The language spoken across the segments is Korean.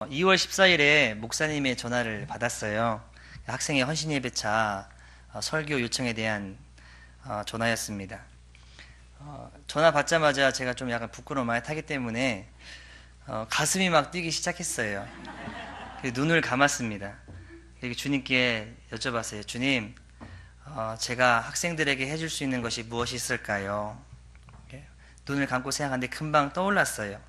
2월 14일에 목사님의 전화를 받았어요. 학생의 헌신 예배차 어, 설교 요청에 대한 어, 전화였습니다. 어, 전화 받자마자 제가 좀 약간 부끄러움 많이 타기 때문에 어, 가슴이 막 뛰기 시작했어요. 그래서 눈을 감았습니다. 이렇게 주님께 여쭤봤어요. 주님, 어, 제가 학생들에게 해줄 수 있는 것이 무엇이 있을까요? 눈을 감고 생각하는데 금방 떠올랐어요.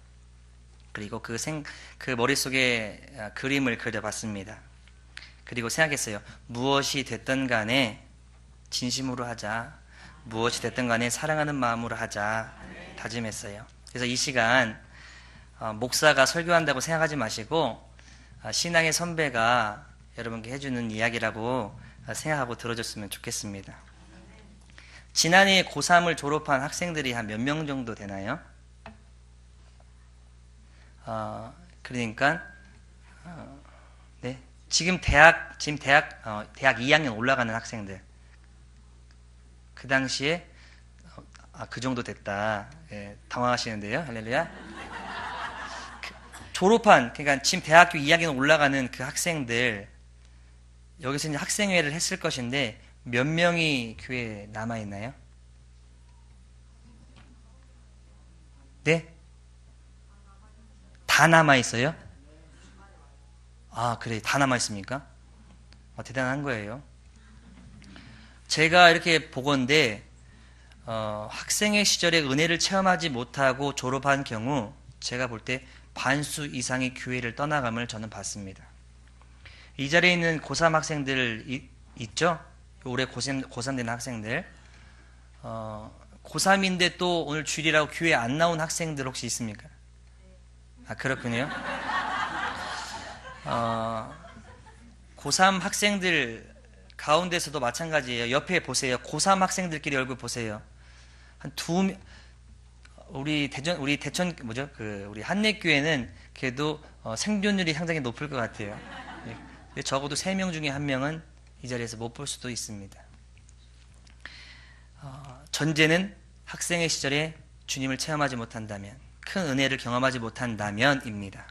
그리고 그 생, 그 머릿속에 아, 그림을 그려봤습니다. 그리고 생각했어요. 무엇이 됐든 간에 진심으로 하자. 무엇이 됐든 간에 사랑하는 마음으로 하자. 다짐했어요. 그래서 이 시간, 어, 목사가 설교한다고 생각하지 마시고, 아, 신앙의 선배가 여러분께 해주는 이야기라고 아, 생각하고 들어줬으면 좋겠습니다. 지난해 고3을 졸업한 학생들이 한 몇 명 정도 되나요? 어, 그러니까 어, 네. 지금 대학 지금 대학 어, 대학 2학년 올라가는 학생들. 그 당시에 어, 아, 그 정도 됐다. 예, 당황하시는데요. 할렐루야. 그, 졸업한 그러니까 지금 대학교 2학년 올라가는 그 학생들 여기서 이제 학생회를 했을 것인데 몇 명이 교회에 남아 있나요? 네? 다 남아 있어요? 아, 그래. 다 남아 있습니까? 아, 대단한 거예요. 제가 이렇게 보건데 어, 학생의 시절에 은혜를 체험하지 못하고 졸업한 경우 제가 볼 때 반수 이상의 교회를 떠나감을 저는 봤습니다. 이 자리에 있는 고3 학생들 이, 있죠? 올해 고3, 고3 된 학생들. 어, 고3인데 또 오늘 주일이라고 교회 안 나온 학생들 혹시 있습니까? 아, 그렇군요. 어, 고3 학생들 가운데서도 마찬가지예요. 옆에 보세요. 고3 학생들끼리 얼굴 보세요. 한 두, 명- 우리 대전, 우리 대천, 뭐죠? 그, 우리 한내교회는 그래도 어, 생존율이 상당히 높을 것 같아요. 예. 근데 적어도 세 명 중에 한 명은 이 자리에서 못 볼 수도 있습니다. 어, 전제는 학생의 시절에 주님을 체험하지 못한다면, 큰 은혜를 경험하지 못한다면입니다.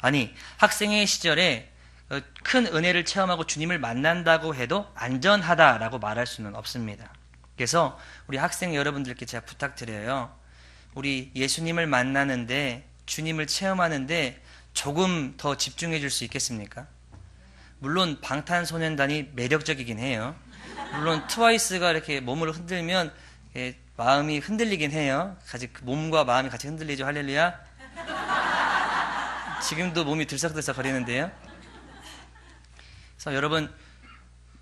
아니, 학생의 시절에 어, 큰 은혜를 체험하고 주님을 만난다고 해도 안전하다라고 말할 수는 없습니다. 그래서 우리 학생 여러분들께 제가 부탁드려요. 우리 예수님을 만나는데 주님을 체험하는데 조금 더 집중해 줄 수 있겠습니까? 물론 방탄소년단이 매력적이긴 해요. 물론 트와이스가 이렇게 몸을 흔들면 예, 마음이 흔들리긴 해요. 같이 그 몸과 마음이 같이 흔들리죠. 할렐루야. 지금도 몸이 들썩들썩 거리는데요. 그래서 여러분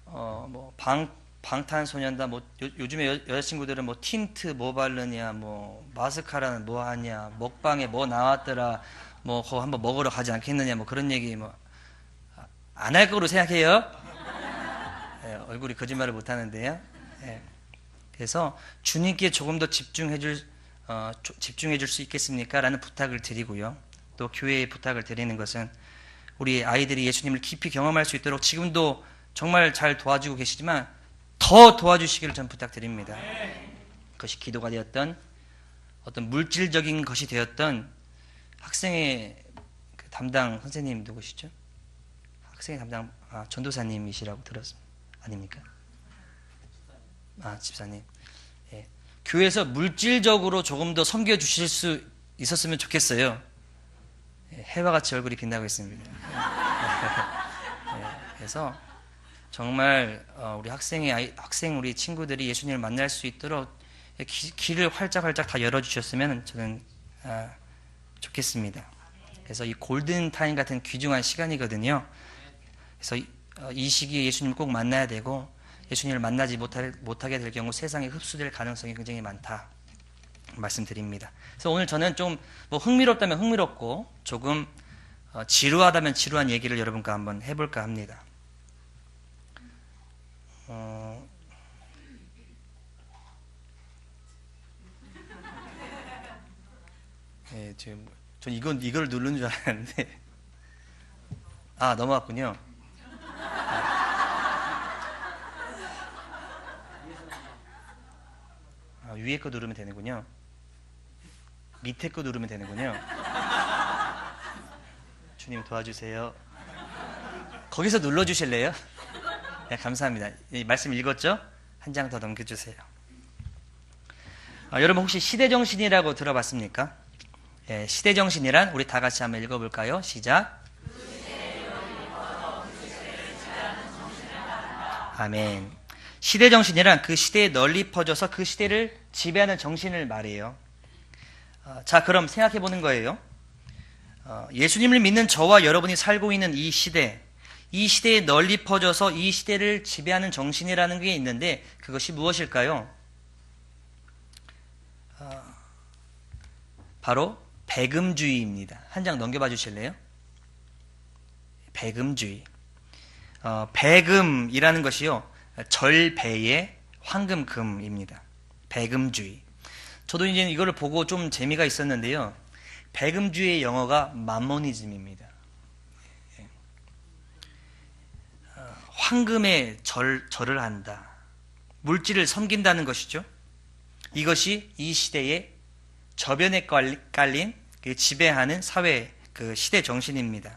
어 뭐 방 방탄소년단 뭐 요, 즘에 여, 여자친구들은 뭐 틴트 뭐 바르냐 뭐 마스카라는 뭐 하냐 먹방에 뭐 나왔더라 뭐 그거 한번 먹으러 가지 않겠느냐 뭐 그런 얘기 뭐 안 할 거로 생각해요. 예, 얼굴이 거짓말을 못 하는데요. 예. 그래서 주님께 조금 더 집중해 줄 어, 조- 집중해 줄 수 있겠습니까? 라는 부탁을 드리고요. 또 교회에 부탁을 드리는 것은 우리 아이들이 예수님을 깊이 경험할 수 있도록 지금도 정말 잘 도와주고 계시지만 더 도와주시기를 전 부탁드립니다. 그것이 기도가 되었던 어떤 물질적인 것이 되었던 학생의 그 담당 선생님 누구시죠? 학생의 담당 아, 전도사님이시라고 들었습니다. 아닙니까? 아 집사님. 예. 교회에서 물질적으로 조금 더 섬겨 주실 수 있었으면 좋겠어요. 예, 해와 같이 얼굴이 빛나고 있습니다. 예, 그래서 정말 어, 우리 학생의 학생 우리 친구들이 예수님을 만날 수 있도록 기- 길을 활짝활짝 다 열어주셨으면 저는 아, 좋겠습니다. 그래서 이 골든 타임 같은 귀중한 시간이거든요. 그래서 이, 어, 이 시기에 예수님을 꼭 만나야 되고 예수님을 만나지 못하게 될 경우 세상에 흡수될 가능성이 굉장히 많다 말씀드립니다. 그래서 오늘 저는 좀 뭐 흥미롭다면 흥미롭고 조금 어, 지루하다면 지루한 얘기를 여러분과 한번 해볼까 합니다. 어, 예, 지금 전 이건 이걸 누른 줄 알았는데 아 넘어갔군요. 아, 위에 거 누르면 되는군요. 밑에 거 누르면 되는군요. 주님 도와주세요. 거기서 눌러주실래요? 네, 감사합니다. 이 말씀 읽었죠? 한 장 더 넘겨주세요. 아, 여러분 혹시 시대정신이라고 들어봤습니까? 예, 시대정신이란 우리 다 같이 한번 읽어볼까요? 시작. 아멘. 시대 정신이란 그 시대에 널리 퍼져서 그 시대를 지배하는 정신을 말해요. 어, 자, 그럼 생각해 보는 거예요. 어, 예수님을 믿는 저와 여러분이 살고 있는 이 시대, 이 시대에 널리 퍼져서 이 시대를 지배하는 정신이라는 게 있는데 그것이 무엇일까요? 어, 바로 배금주의입니다. 한 장 넘겨봐 주실래요? 배금주의. 어, 배금이라는 것이요 절배의 황금금입니다. 배금주의. 저도 이제 이거를 보고 좀 재미가 있었는데요. 배금주의 영어가 맘모니즘입니다. 예. 어, 황금에 절, 절을 한다. 물질을 섬긴다는 것이죠. 이것이 이 시대의 저변에 깔린 그 지배하는 사회 그 시대 정신입니다.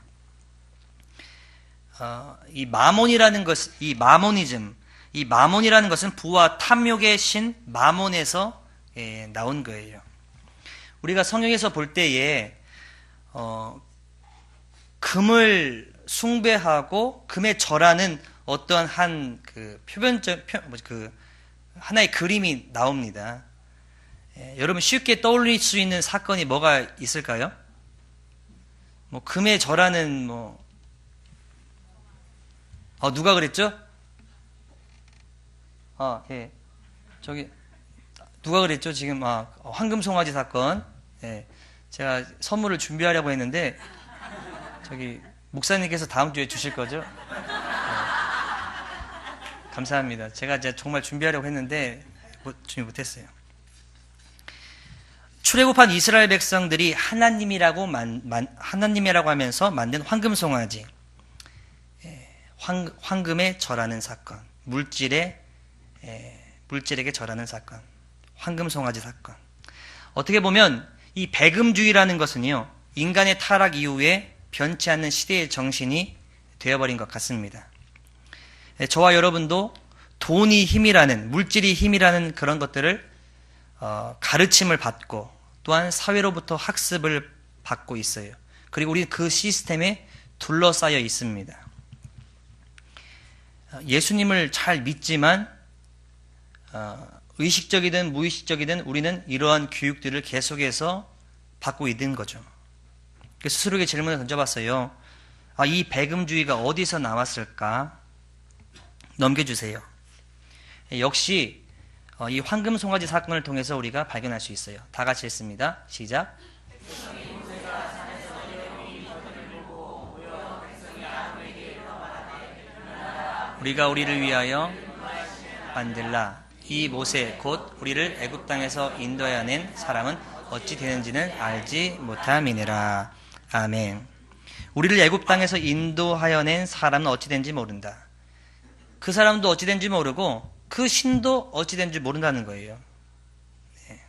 어, 이 마몬이라는 것, 이 마모니즘, 이 마몬이라는 것은 부와 탐욕의 신 마몬에서 예, 나온 거예요. 우리가 성경에서 볼 때에 어, 금을 숭배하고 금에 절하는 어떤 한 그 표변적 표, 그 하나의 그림이 나옵니다. 예, 여러분 쉽게 떠올릴 수 있는 사건이 뭐가 있을까요? 뭐 금에 절하는 뭐 어, 누가 그랬죠? 아, 예. 저기 누가 그랬죠? 지금 아, 황금 송아지 사건. 예. 제가 선물을 준비하려고 했는데 저기 목사님께서 다음 주에 주실 거죠? 예. 감사합니다. 제가 이제 정말 준비하려고 했는데 못, 준비 못했어요. 출애굽한 이스라엘 백성들이 하나님이라고 만, 만, 하나님이라고 하면서 만든 황금 송아지. 황, 황금에 절하는 사건, 물질에 에, 물질에게 절하는 사건, 황금 송아지 사건. 어떻게 보면 이 배금주의라는 것은요 인간의 타락 이후에 변치 않는 시대의 정신이 되어버린 것 같습니다. 에, 저와 여러분도 돈이 힘이라는 물질이 힘이라는 그런 것들을 어, 가르침을 받고 또한 사회로부터 학습을 받고 있어요. 그리고 우리는 그 시스템에 둘러싸여 있습니다. 예수님을 잘 믿지만 어, 의식적이든 무의식적이든 우리는 이러한 교육들을 계속해서 받고 있는 거죠. 스스로에게 질문을 던져봤어요. 아, 이 배금주의가 어디서 나왔을까? 넘겨주세요. 역시 어, 이 황금 송아지 사건을 통해서 우리가 발견할 수 있어요. 다 같이 했습니다. 시작. 우리가 우리를 위하여 만들라 이 모세 곧 우리를 애굽 땅에서 인도하여 낸 사람은 어찌 되는지는 알지 못함이니라 아멘. 우리를 애굽 땅에서 인도하여 낸 사람은 어찌 된지 모른다. 그 사람도 어찌 된지 모르고 그 신도 어찌 된지 모른다는 거예요. 네.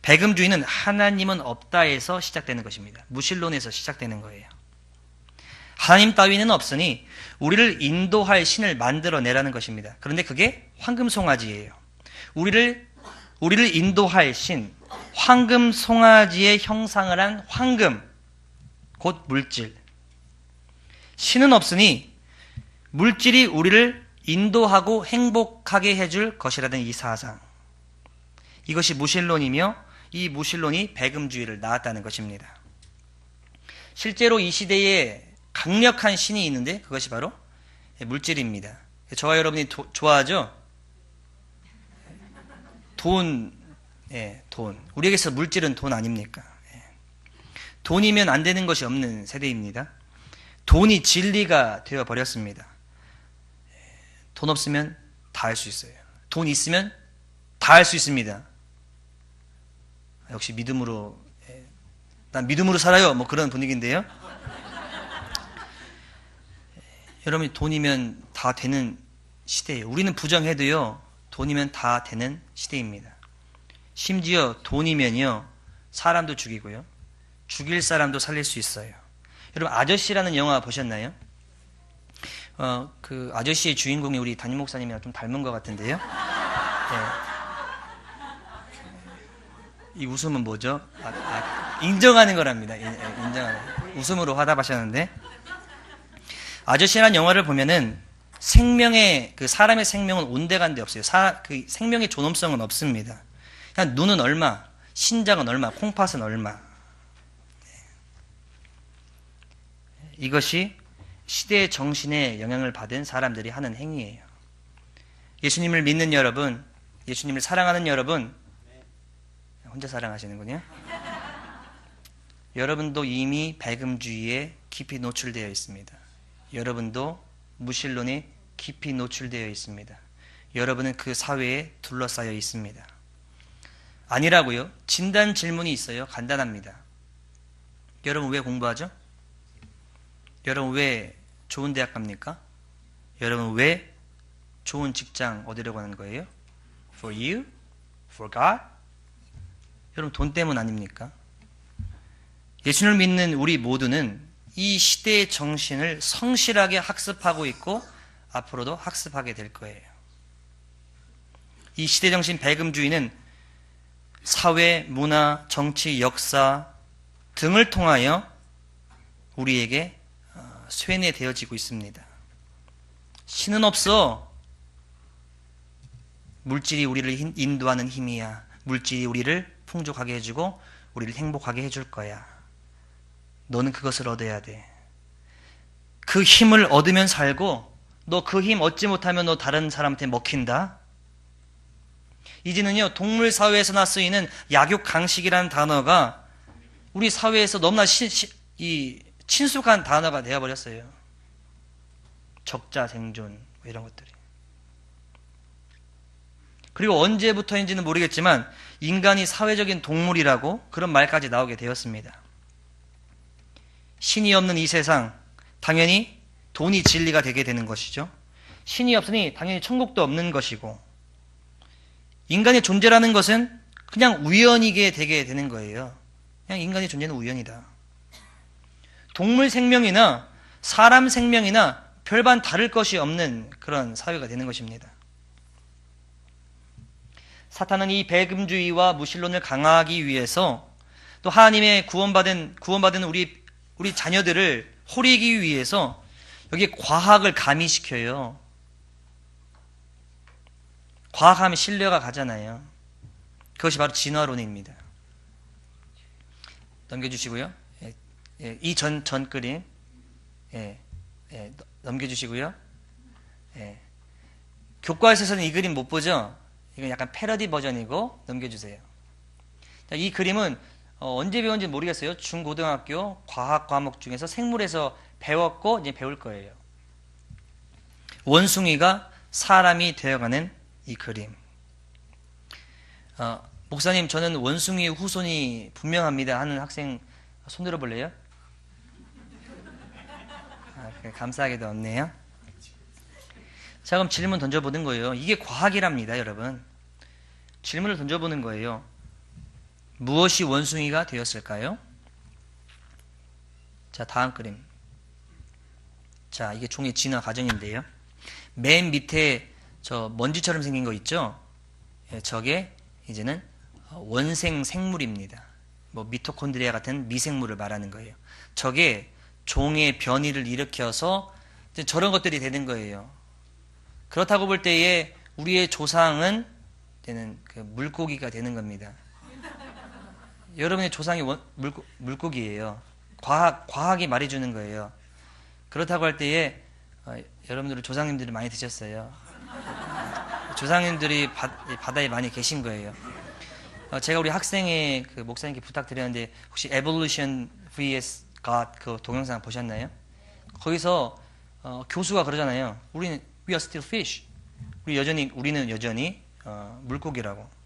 배금주의는 하나님은 없다에서 시작되는 것입니다. 무신론에서 시작되는 거예요. 하나님 따위는 없으니 우리를 인도할 신을 만들어내라는 것입니다. 그런데 그게 황금 송아지예요. 우리를 우리를 인도할 신, 황금 송아지의 형상을 한 황금, 곧 물질. 신은 없으니 물질이 우리를 인도하고 행복하게 해줄 것이라는 이 사상. 이것이 무신론이며 이 무신론이 배금주의를 낳았다는 것입니다. 실제로 이 시대에 강력한 신이 있는데 그것이 바로 물질입니다. 저와 여러분이 도, 좋아하죠? 돈, 예, 돈. 우리에게서 물질은 돈 아닙니까? 예. 돈이면 안 되는 것이 없는 세대입니다. 돈이 진리가 되어 버렸습니다. 예, 돈 없으면 다 할 수 있어요. 돈 있으면 다 할 수 있습니다. 역시 믿음으로, 예, 난 믿음으로 살아요. 뭐 그런 분위기인데요. 여러분이 돈이면 다 되는 시대예요. 우리는 부정해도요, 돈이면 다 되는 시대입니다. 심지어 돈이면요, 사람도 죽이고요, 죽일 사람도 살릴 수 있어요. 여러분 아저씨라는 영화 보셨나요? 어, 그 아저씨의 주인공이 우리 담임 목사님이랑 좀 닮은 것 같은데요. 네. 이 웃음은 뭐죠? 아, 아, 인정하는 거랍니다. 인, 예, 인정하는. 웃음으로 화답하셨는데 아저씨라는 영화를 보면은 생명의 그 사람의 생명은 온데간데 없어요. 사, 그 생명의 존엄성은 없습니다. 그냥 눈은 얼마, 신장은 얼마, 콩팥은 얼마. 이것이 시대의 정신에 영향을 받은 사람들이 하는 행위예요. 예수님을 믿는 여러분, 예수님을 사랑하는 여러분, 혼자 사랑하시는군요. 여러분도 이미 배금주의에 깊이 노출되어 있습니다. 여러분도 무신론에 깊이 노출되어 있습니다. 여러분은 그 사회에 둘러싸여 있습니다. 아니라고요? 진단 질문이 있어요. 간단합니다. 여러분 왜 공부하죠? 여러분 왜 좋은 대학 갑니까? 여러분 왜 좋은 직장 얻으려고 하는 거예요? For you? For God? 여러분 돈 때문 아닙니까? 예수를 믿는 우리 모두는 이 시대의 정신을 성실하게 학습하고 있고 앞으로도 학습하게 될 거예요. 이 시대 정신 배금주의는 사회, 문화, 정치, 역사 등을 통하여 우리에게 어, 쇠뇌되어지고 있습니다. 신은 없어. 물질이 우리를 인도하는 힘이야. 물질이 우리를 풍족하게 해주고 우리를 행복하게 해줄 거야. 너는 그것을 얻어야 돼. 그 힘을 얻으면 살고 너 그 힘 얻지 못하면 너 다른 사람한테 먹힌다. 이제는요 동물 사회에서나 쓰이는 약육 강식이라는 단어가 우리 사회에서 너무나 시, 시, 이 친숙한 단어가 되어버렸어요. 적자 생존 뭐 이런 것들이. 그리고 언제부터인지는 모르겠지만 인간이 사회적인 동물이라고 그런 말까지 나오게 되었습니다. 신이 없는 이 세상 당연히 돈이 진리가 되게 되는 것이죠. 신이 없으니 당연히 천국도 없는 것이고 인간의 존재라는 것은 그냥 우연이게 되게 되는 거예요. 그냥 인간의 존재는 우연이다. 동물 생명이나 사람 생명이나 별반 다를 것이 없는 그런 사회가 되는 것입니다. 사탄은 이 배금주의와 무신론을 강화하기 위해서 또 하나님의 구원받은 구원받은 우리 우리 자녀들을 호리기 위해서 여기 과학을 가미시켜요. 과학하면 신뢰가 가잖아요. 그것이 바로 진화론입니다. 넘겨주시고요. 예, 예, 이전 전 그림 예, 예, 넘겨주시고요. 예. 교과서에서는 이 그림 못 보죠? 이건 약간 패러디 버전이고 넘겨주세요. 자, 이 그림은 어, 언제 배운지 모르겠어요. 중고등학교 과학 과목 중에서 생물에서 배웠고 이제 배울 거예요. 원숭이가 사람이 되어가는 이 그림. 어, 목사님, 저는 원숭이 후손이 분명합니다 하는 학생 손 들어볼래요? 아, 감사하게도 없네요. 자, 그럼 질문 던져보는 거예요. 이게 과학이랍니다, 여러분. 질문을 던져보는 거예요. 무엇이 원숭이가 되었을까요? 자, 다음 그림. 자, 이게 종의 진화 과정인데요. 맨 밑에 저 먼지처럼 생긴 거 있죠? 예, 저게 이제는 원생 생물입니다. 뭐 미토콘드리아 같은 미생물을 말하는 거예요. 저게 종의 변이를 일으켜서 저런 것들이 되는 거예요. 그렇다고 볼 때에 우리의 조상은 되는 그 물고기가 되는 겁니다. 여러분의 조상이 원, 물고, 물고기예요. 과학 과학이 말해주는 거예요. 그렇다고 할 때에 어, 여러분들은 조상님들이 많이 드셨어요. 조상님들이 바, 바다에 많이 계신 거예요. 어, 제가 우리 학생의 그 목사님께 부탁드렸는데 혹시 Evolution vs God 그 동영상 보셨나요? 거기서 어, 교수가 그러잖아요. 우리는 we are still fish. 우리 여전히 우리는 여전히 어, 물고기라고.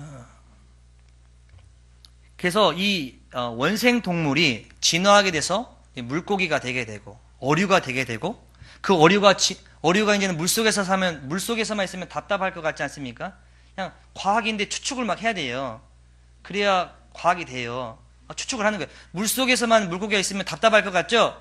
어. 그래서 이 어, 원생 동물이 진화하게 돼서 물고기가 되게 되고 어류가 되게 되고 그 어류가 지, 어류가 이제는 물 속에서 사면 물 속에서만 있으면 답답할 것 같지 않습니까? 그냥 과학인데 추측을 막 해야 돼요. 그래야 과학이 돼요. 아, 추측을 하는 거예요. 물 속에서만 물고기가 있으면 답답할 것 같죠?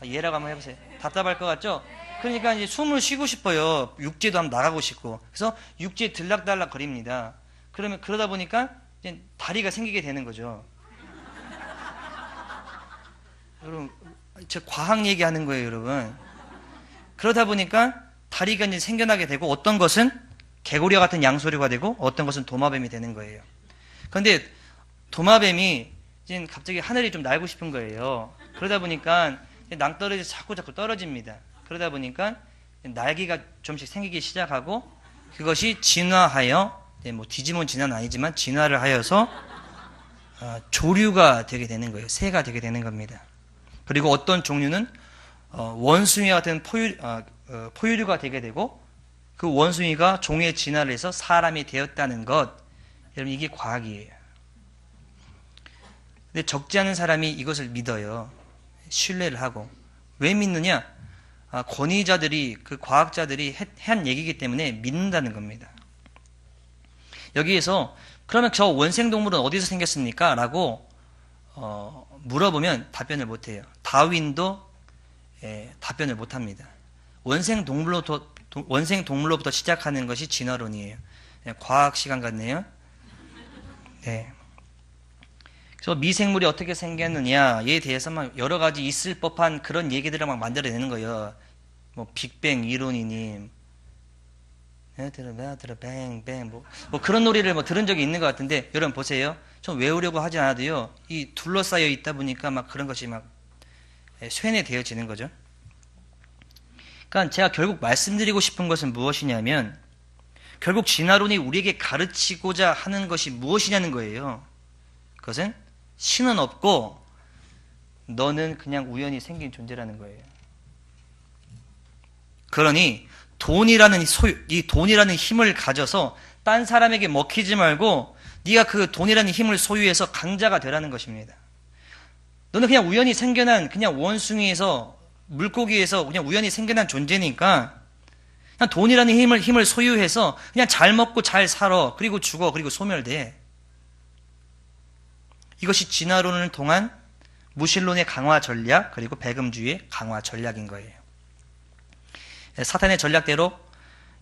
아, 얘라고 한번 해보세요. 답답할 것 같죠? 그러니까 이제 숨을 쉬고 싶어요. 육지도 한번 나가고 싶고. 그래서 육지에 들락달락 거립니다. 그러면 그러다 보니까 이제 다리가 생기게 되는 거죠. 여러분, 저 과학 얘기하는 거예요, 여러분. 그러다 보니까 다리가 이제 생겨나게 되고 어떤 것은 개구리와 같은 양소류가 되고 어떤 것은 도마뱀이 되는 거예요. 그런데 도마뱀이 이제 갑자기 하늘이 좀 날고 싶은 거예요. 그러다 보니까 낭떠러지 자꾸 자꾸 떨어집니다. 그러다 보니까 날개가 좀씩 생기기 시작하고 그것이 진화하여 네, 뭐 디지몬 진화는 아니지만 진화를 하여서 어, 조류가 되게 되는 거예요. 새가 되게 되는 겁니다. 그리고 어떤 종류는 어, 원숭이와 같은 포유, 어, 어, 포유류가 되게 되고 그 원숭이가 종의 진화를 해서 사람이 되었다는 것. 여러분 이게 과학이에요. 근데 적지 않은 사람이 이것을 믿어요. 신뢰를 하고. 왜 믿느냐? 아, 권위자들이 그 과학자들이 해- 한 얘기이기 때문에 믿는다는 겁니다. 여기에서 그러면 저 원생 동물은 어디서 생겼습니까? 라고 어, 물어보면 답변을 못 해요. 다윈도 예, 답변을 못 합니다. 원생 동물로부터 동- 원생 동물로부터 시작하는 것이 진화론이에요. 예, 과학 시간 같네요. 네. 그래서 미생물이 어떻게 생겼느냐에 대해서 막 여러 가지 있을 법한 그런 얘기들을 막 만들어내는 거예요. 뭐 빅뱅 이론이님, 네, 네, 들어, 뱅, 뱅, 뭐, 뭐 그런 놀이를 뭐 들은 적이 있는 것 같은데 여러분 보세요. 좀 외우려고 하지 않아도요. 이 둘러싸여 있다 보니까 막 그런 것이 막 예, 쇠뇌 되어지는 거죠. 그러니까 제가 결국 말씀드리고 싶은 것은 무엇이냐면 결국 진화론이 우리에게 가르치고자 하는 것이 무엇이냐는 거예요. 그것은 신은 없고 너는 그냥 우연히 생긴 존재라는 거예요. 그러니 돈이라는 이 소유, 이 돈이라는 힘을 가져서 딴 사람에게 먹히지 말고 네가 그 돈이라는 힘을 소유해서 강자가 되라는 것입니다. 너는 그냥 우연히 생겨난 그냥 원숭이에서 물고기에서 그냥 우연히 생겨난 존재니까 그냥 돈이라는 힘을 힘을 소유해서 그냥 잘 먹고 잘 살아 그리고 죽어 그리고 소멸돼. 이것이 진화론을 통한 무신론의 강화 전략 그리고 배금주의의 강화 전략인 거예요. 사탄의 전략대로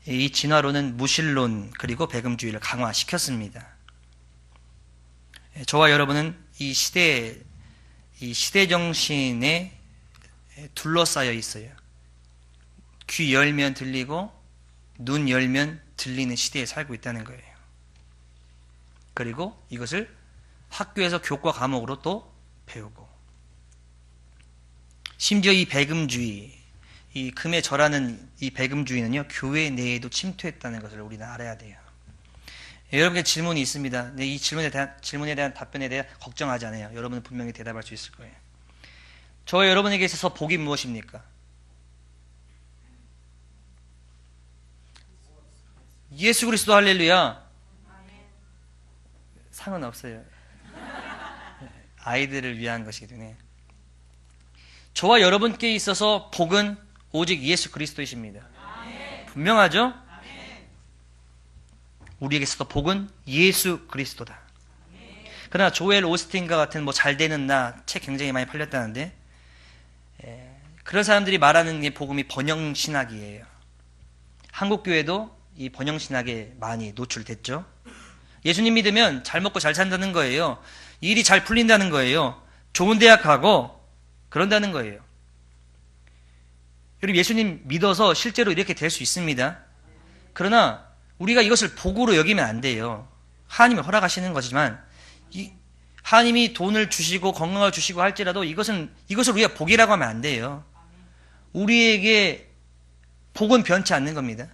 이 진화론은 무신론 그리고 배금주의를 강화시켰습니다. 저와 여러분은 이 시대 이 시대 정신에 둘러싸여 있어요. 귀 열면 들리고 눈 열면 들리는 시대에 살고 있다는 거예요. 그리고 이것을 학교에서 교과 과목으로 또 배우고 심지어 이 배금주의 이 금에 절하는 이 배금주의는요 교회 내에도 침투했다는 것을 우리는 알아야 돼요. 여러분께 질문이 있습니다. 네, 이 질문에 대한 질문에 대한 답변에 대해 걱정하지 않아요. 여러분은 분명히 대답할 수 있을 거예요. 저 여러분에게 있어서 복이 무엇입니까? 예수 그리스도 할렐루야. 상은 없어요. 아이들을 위한 것이기 때문에. 저와 여러분께 있어서 복은 오직 예수 그리스도이십니다. 분명하죠? 우리에게 있어서 복은 예수 그리스도다. 그러나 조엘 오스틴과 같은 뭐 잘 되는 나 책 굉장히 많이 팔렸다는데 에, 그런 사람들이 말하는 게 복음이 번영 신학이에요. 한국 교회도 이 번영 신학에 많이 노출됐죠. 예수님 믿으면 잘 먹고 잘 산다는 거예요. 일이 잘 풀린다는 거예요. 좋은 대학 가고 그런다는 거예요. 여러분 예수님 믿어서 실제로 이렇게 될 수 있습니다. 그러나 우리가 이것을 복으로 여기면 안 돼요. 하나님이 허락하시는 것이지만 이 하나님이 돈을 주시고 건강을 주시고 할지라도 이것은 이것을 우리가 복이라고 하면 안 돼요. 우리에게 복은 변치 않는 겁니다.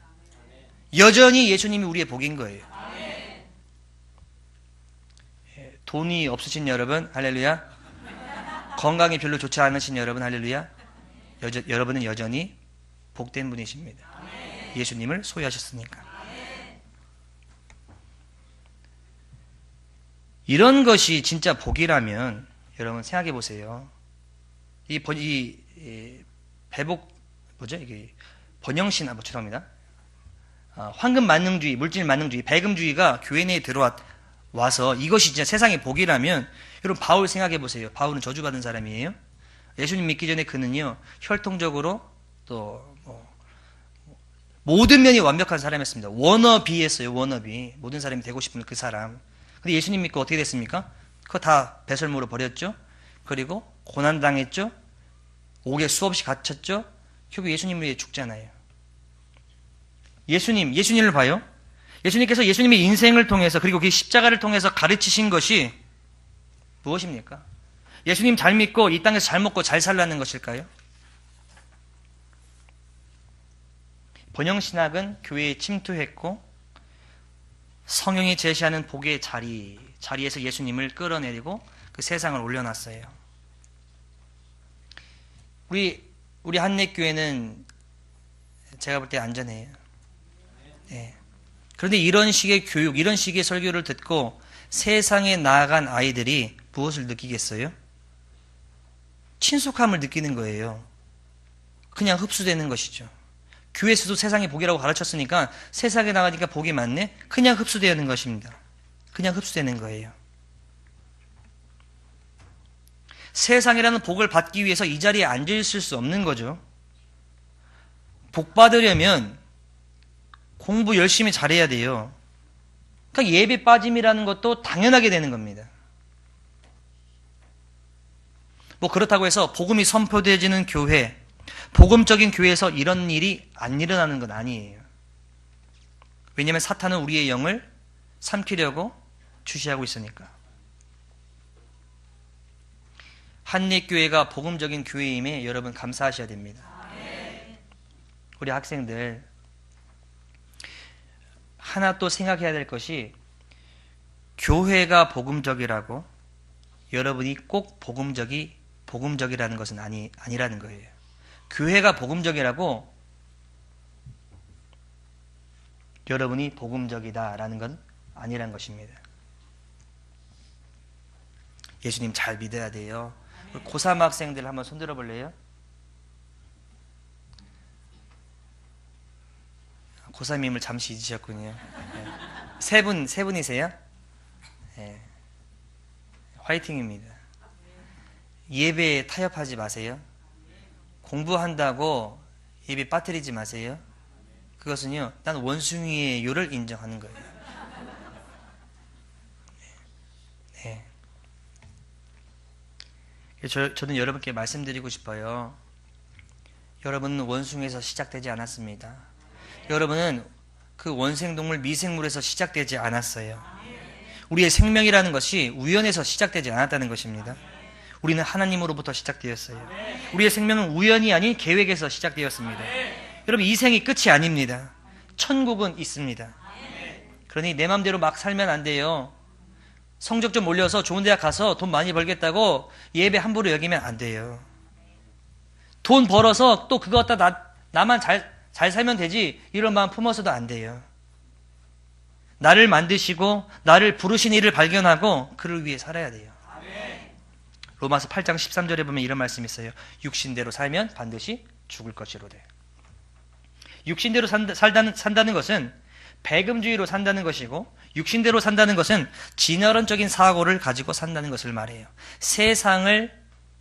여전히 예수님이 우리의 복인 거예요. 예, 돈이 없으신 여러분 할렐루야. 건강이 별로 좋지 않으신 여러분 할렐루야. 여저, 여러분은 여전히 복된 분이십니다. 예수님을 소유하셨으니까. 이런 것이 진짜 복이라면 여러분 생각해 보세요. 이, 번, 이, 이 배복 뭐죠 이게 번영신 아뭐 죄송합니다. 아, 황금 만능주의, 물질 만능주의, 배금주의가 교회 내에 들어와 와서 이것이 진짜 세상의 복이라면 여러분 바울 생각해 보세요. 바울은 저주받은 사람이에요. 예수님 믿기 전에 그는요 혈통적으로 또 뭐, 모든 면이 완벽한 사람이었습니다. 워너비였어요. 워너비 모든 사람이 되고 싶은 그 사람. 근데 예수님 믿고 어떻게 됐습니까? 그거 다 배설물로 버렸죠. 그리고 고난 당했죠. 옥에 수없이 갇혔죠. 결국 예수님을 위해 죽잖아요. 예수님, 예수님을 봐요. 예수님께서 예수님의 인생을 통해서 그리고 그 십자가를 통해서 가르치신 것이 무엇입니까? 예수님 잘 믿고 이 땅에서 잘 먹고 잘 살라는 것일까요? 번영 신학은 교회에 침투했고 성령이 제시하는 복의 자리, 자리에서 예수님을 끌어내리고 그 세상을 올려놨어요. 우리, 우리 한내 교회는 제가 볼 때 안전해요. 네. 그런데 이런 식의 교육, 이런 식의 설교를 듣고 세상에 나아간 아이들이 무엇을 느끼겠어요? 친숙함을 느끼는 거예요. 그냥 흡수되는 것이죠. 교회에서도 세상의 복이라고 가르쳤으니까 세상에 나가니까 복이 많네? 그냥 흡수되는 것입니다. 그냥 흡수되는 거예요. 세상이라는 복을 받기 위해서 이 자리에 앉아 있을 수 없는 거죠. 복 받으려면 공부 열심히 잘해야 돼요. 그러니까 예배 빠짐이라는 것도 당연하게 되는 겁니다. 뭐 그렇다고 해서 복음이 선포되지는 교회, 복음적인 교회에서 이런 일이 안 일어나는 건 아니에요. 왜냐하면 사탄은 우리의 영을 삼키려고 주시하고 있으니까. 한립교회가 복음적인 교회임에 여러분 감사하셔야 됩니다. 우리 학생들 하나 또 생각해야 될 것이 교회가 복음적이라고 여러분이 꼭 복음적이 복음적이라는 것은 아니 아니라는 거예요. 교회가 복음적이라고 여러분이 복음적이다라는 건 아니란 것입니다. 예수님 잘 믿어야 돼요. 고3 학생들 한번 손들어 볼래요? 고3임을 잠시 잊으셨군요. 네. 세 분, 세 분이세요? 네. 화이팅입니다. 예배에 타협하지 마세요. 공부한다고 예배 빠뜨리지 마세요. 그것은요, 난 원숭이의 요를 인정하는 거예요. 네. 저, 저는 여러분께 말씀드리고 싶어요. 여러분은 원숭이에서 시작되지 않았습니다. 여러분은 그 원생동물 미생물에서 시작되지 않았어요. 우리의 생명이라는 것이 우연에서 시작되지 않았다는 것입니다. 우리는 하나님으로부터 시작되었어요. 우리의 생명은 우연이 아닌 계획에서 시작되었습니다. 여러분, 이 생이 끝이 아닙니다. 천국은 있습니다. 그러니 내 맘대로 막 살면 안 돼요. 성적 좀 올려서 좋은 대학 가서 돈 많이 벌겠다고 예배 함부로 여기면 안 돼요. 돈 벌어서 또 그거 갖다 나, 나만 잘, 잘 살면 되지 이런 마음 품어서도 안 돼요. 나를 만드시고 나를 부르신 이를 발견하고 그를 위해 살아야 돼요. 로마서 8장 13절에 보면 이런 말씀이 있어요. 육신대로 살면 반드시 죽을 것이로돼. 육신대로 산다, 살다는, 산다는 것은 배금주의로 산다는 것이고 육신대로 산다는 것은 진화론적인 사고를 가지고 산다는 것을 말해요. 세상을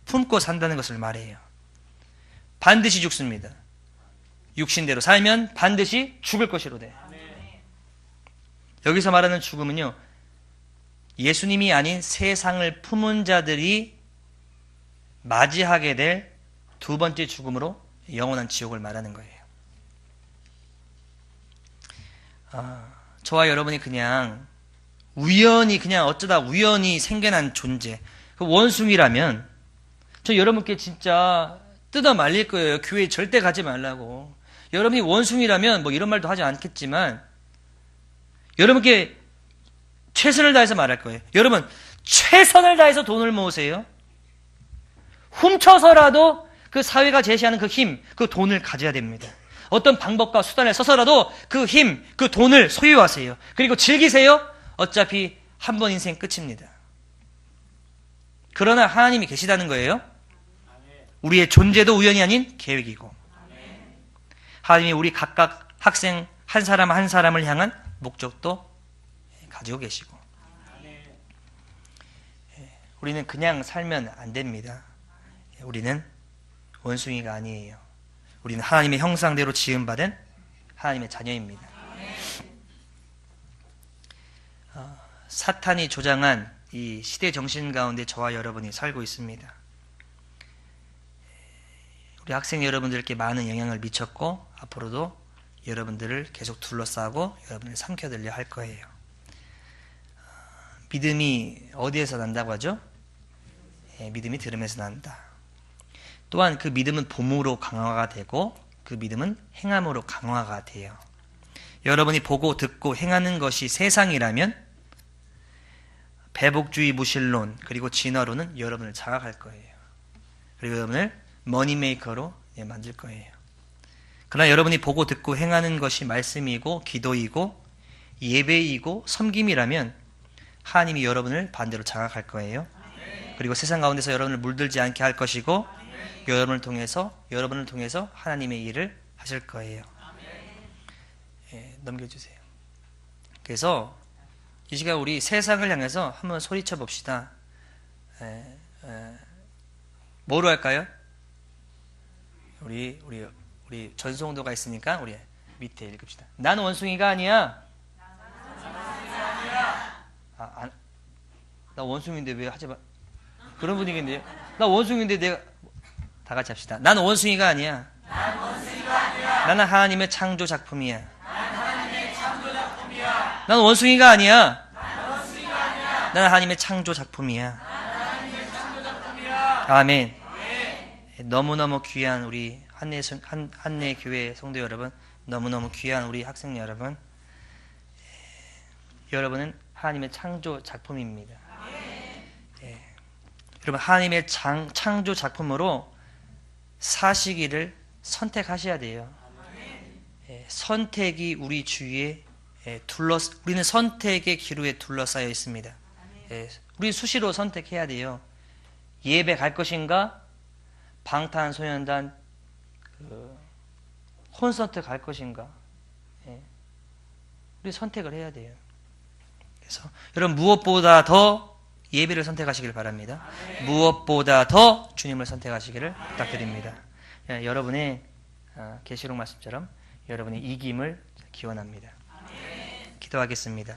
품고 산다는 것을 말해요. 반드시 죽습니다. 육신대로 살면 반드시 죽을 것이로돼. 여기서 말하는 죽음은요. 예수님이 아닌 세상을 품은 자들이 맞이하게 될 두 번째 죽음으로 영원한 지옥을 말하는 거예요. 아, 저와 여러분이 그냥 우연히 그냥 어쩌다 우연히 생겨난 존재, 그 원숭이라면 저 여러분께 진짜 뜯어 말릴 거예요. 교회 절대 가지 말라고. 여러분이 원숭이라면 뭐 이런 말도 하지 않겠지만 여러분께 최선을 다해서 말할 거예요. 여러분 최선을 다해서 돈을 모으세요. 훔쳐서라도 그 사회가 제시하는 그 힘, 그 돈을 가져야 됩니다. 어떤 방법과 수단을 써서라도 그 힘, 그 돈을 소유하세요. 그리고 즐기세요. 어차피 한 번 인생 끝입니다. 그러나 하나님이 계시다는 거예요. 우리의 존재도 우연이 아닌 계획이고. 하나님이 우리 각각 학생 한 사람 한 사람을 향한 목적도 가지고 계시고. 우리는 그냥 살면 안 됩니다. 예, 우리는 원숭이가 아니에요. 우리는 하나님의 형상대로 지음받은 하나님의 자녀입니다. 어, 사탄이 조장한 이 시대 정신 가운데 저와 여러분이 살고 있습니다. 우리 학생 여러분들께 많은 영향을 미쳤고 앞으로도 여러분들을 계속 둘러싸고 여러분을 삼켜들려 할 거예요. 믿음이 어디에서 난다고 하죠? 예, 믿음이 들음에서 난다. 또한 그 믿음은 봄으로 강화가 되고 그 믿음은 행함으로 강화가 돼요. 여러분이 보고 듣고 행하는 것이 세상이라면 배복주의 무신론 그리고 진화론은 여러분을 장악할 거예요. 그리고 여러분을 머니메이커로 예, 만들 거예요. 그러나 여러분이 보고 듣고 행하는 것이 말씀이고 기도이고 예배이고 섬김이라면 하나님이 여러분을 반대로 장악할 거예요. 그리고 세상 가운데서 여러분을 물들지 않게 할 것이고 여러분을 통해서 여러분을 통해서 하나님의 일을 하실 거예요. 예, 넘겨주세요. 그래서 이 시간 우리 세상을 향해서 한번 소리쳐 봅시다. 에, 에, 뭐로 할까요? 우리 우리 우리 전송도가 있으니까 우리 밑에 읽읍시다. 난 원숭이가 아니야. 아, 안, 나 원숭이인데 왜 하지 마? 그런 분위기인데요. 나 원숭이인데 내가 다 같이 합시다. 난 원숭이가 아니야. 나는 하나님의 창조 작품이야. 나는 원숭이가 아니야. 나는 하나님의 창조 작품이야. 아멘. 너무너무 귀한 우리 한내, 한, 한내 교회 성도 여러분, 너무너무 귀한 우리 학생 여러분, 여러분은 하나님의 창조 작품입니다. 예. 여러분, 하나님의 장, 창조 작품으로 사시기를 선택하셔야 돼요. 예, 선택이 우리 주위에 예, 둘러 우리는 선택의 기로에 둘러싸여 있습니다. 예, 우리 수시로 선택해야 돼요. 예배 갈 것인가? 방탄소년단 그 콘서트 갈 것인가? 예, 우리 선택을 해야 돼요. 그래서 여러분 무엇보다 더 예배를 선택하시길 바랍니다. 무엇보다 더 주님을 선택하시기를 부탁드립니다. 예, 여러분의 아, 계시록 말씀처럼 여러분의 이김을 기원합니다. 기도하겠습니다.